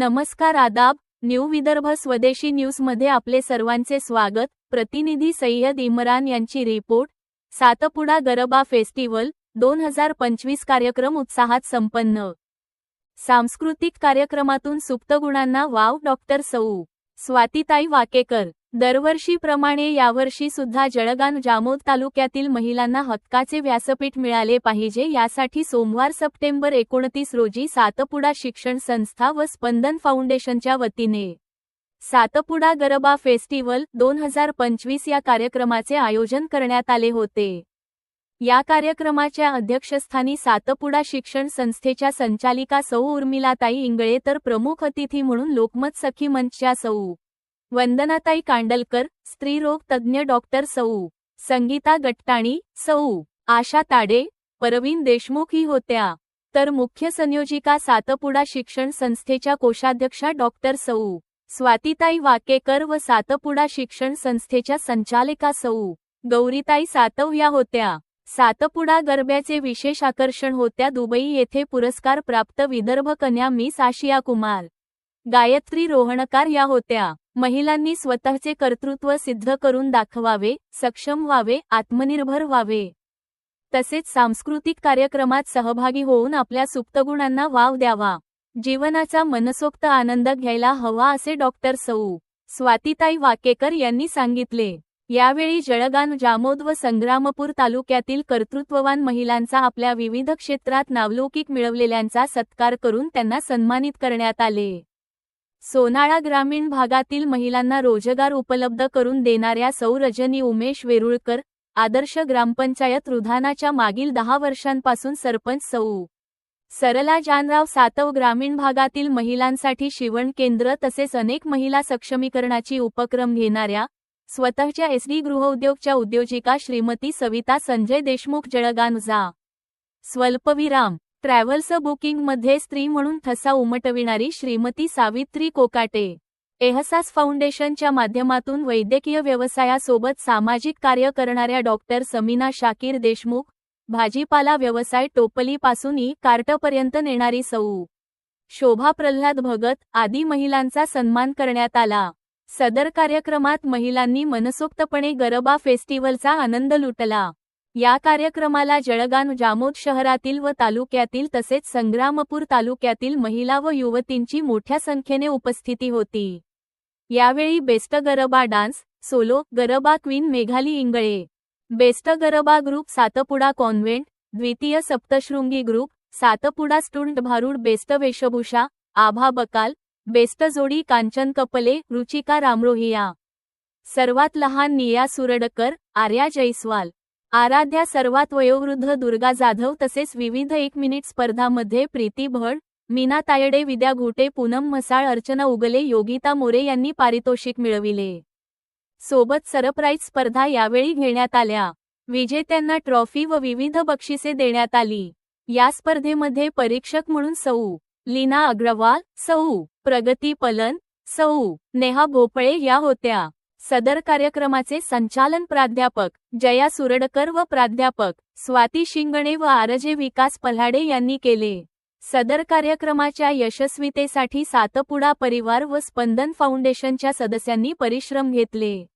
नमस्कार आदाब न्यू विदर्भ स्वदेशी न्यूजमध्ये आपले सर्वांचे स्वागत. प्रतिनिधी सय्यद इम्रान यांची रिपोर्ट. सातपुडा गरबा फेस्टिवल दोन हजार पंचवीस कार्यक्रम उत्साहात संपन्न. सांस्कृतिक कार्यक्रमातून सुप्तगुणांना वाव डॉक्टर सौ स्वातीताई वाकेकर. दरवर्षीप्रमाणे यावर्षी सुद्धा जळगाव जामोद तालुक्यातील महिलांना हक्काचे व्यासपीठ मिळाले पाहिजे यासाठी सोमवार सप्टेंबर एकोणतीस रोजी सातपुडा शिक्षण संस्था व स्पंदन फाउंडेशनच्या वतीने सातपुडा गरबा फेस्टिवल दोन हजार पंचवीस या कार्यक्रमाचे आयोजन करण्यात आले होते. या कार्यक्रमाच्या अध्यक्षस्थानी सातपुडा शिक्षण संस्थेच्या संचालिका सौ उर्मिलाताई इंगळे तर प्रमुख अतिथी म्हणून लोकमत सखी मंचच्या सौ वंदनाताई कांडलकर स्त्रीरोग तज्ज्ञ डॉक्टर सौ. संगीता गट्टाणी सौ. आशा ताडे परवीन देशमुख ही होत्या. तर मुख्य संयोजिका सातपुडा शिक्षण संस्थेच्या कोषाध्यक्षा डॉक्टर सौ. स्वातीताई वाकेकर व सातपुडा शिक्षण संस्थेच्या संचालिका सौ. गौरीताई सातव या होत्या. सातपुडा गरब्याचे विशेष आकर्षण होत्या दुबई येथे पुरस्कार प्राप्त विदर्भ कन्या मिस आशिया कुमार गायत्री रोहणकार या होत्या. महिलांनी स्वतःचे कर्तृत्व सिद्ध करून दाखवावे सक्षम व्हावे आत्मनिर्भर व्हावे. तसेच सांस्कृतिक कार्यक्रमात सहभागी होऊन आपल्या सुप्तगुणांना वाव द्यावा. जीवनाचा मनसोक्त आनंद घ्यायला हवा असे डॉक्टर सौ. स्वातीताई वाकेकर यांनी सांगितले. यावेळी जळगाव जामोद व संग्रामपूर तालुक्यातील कर्तृत्ववान महिलांचा आपल्या विविध क्षेत्रात नावलौकिक मिळवलेल्यांचा सत्कार करून त्यांना सन्मानित करण्यात आले. सोनाळा ग्रामीण भागातील महिलांना रोजगार उपलब्ध करून देणाऱ्या सौरजनी उमेश वेरुळकर आदर्श ग्रामपंचायत रुधानाच्या मागील दहा वर्षांपासून सरपंच सौ. सरला जानराव सातव ग्रामीण भागातील महिलांसाठी शिवण केंद्र तसेच अनेक महिला सक्षमीकरणाची उपक्रम घेणाऱ्या स्वतःच्या एसडी गृहउद्योगच्या उद्योजिका श्रीमती सविता संजय देशमुख जळगावजा स्वल्पविराम ट्रॅव्हल्स बुकिंगमध्ये स्त्री म्हणून ठसा उमटविणारी श्रीमती सावित्री कोकाटे. एहसास फाउंडेशनच्या माध्यमातून वैद्यकीय व्यवसायासोबत सामाजिक कार्य करणाऱ्या डॉक्टर समीना शाकीर देशमुख भाजीपाला व्यवसाय टोपलीपासून ई कार्टपर्यंत नेणारी सौ. शोभा प्रल्हाद भगत आदी महिलांचा सन्मान करण्यात आला. सदर कार्यक्रमात महिलांनी मनसोक्तपणे गरबा फेस्टिवलचा आनंद लुटला. या कार्यक्रमाला जळगाव जामोद शहरातील व तालुक्यातील तसेच संग्रामपूर तालुक्यातील महिला व युवतींची मोठ्या संख्येने उपस्थिती होती. यावेळी best garba dance solo garba queen Meghali Ingale best garba group Satpuda convent द्वितीय Saptashrungi group Satpuda stunt Bharud best वेशभूषा आभा बकाल बेस्ट जोडी कांचन कपले रुचिका रामरोहिया. सर्वात लहान निया सुरडकर आर्या जैस्वाल. आराध्या सर्वात वयोवृद्ध दुर्गा जाधव तसेच विविध एक मिनिट स्पर्धामध्ये प्रीती भड मीना तायडे विद्या घोटे पूनम म्हसाळ अर्चना उगले योगिता मोरे यांनी पारितोषिक मिळविले. सोबत सरप्राईज स्पर्धा यावेळी घेण्यात आल्या. विजेत्यांना ट्रॉफी व विविध बक्षिसे देण्यात आली. या स्पर्धेमध्ये परीक्षक म्हणून सौ लीना अग्रवाल सौ प्रगती पलन सौ नेहा भोपळे या होत्या. सदर कार्यक्रमाचे संचालन प्राध्यापक जया सुरडकर व प्राध्यापक स्वाती शिंगणे व आरजे विकास पल्हाडे यांनी केले. सदर कार्यक्रमाच्या यशस्वीतेसाठी सातपुडा परिवार व स्पंदन फाउंडेशनच्या सदस्यांनी परिश्रम घेतले.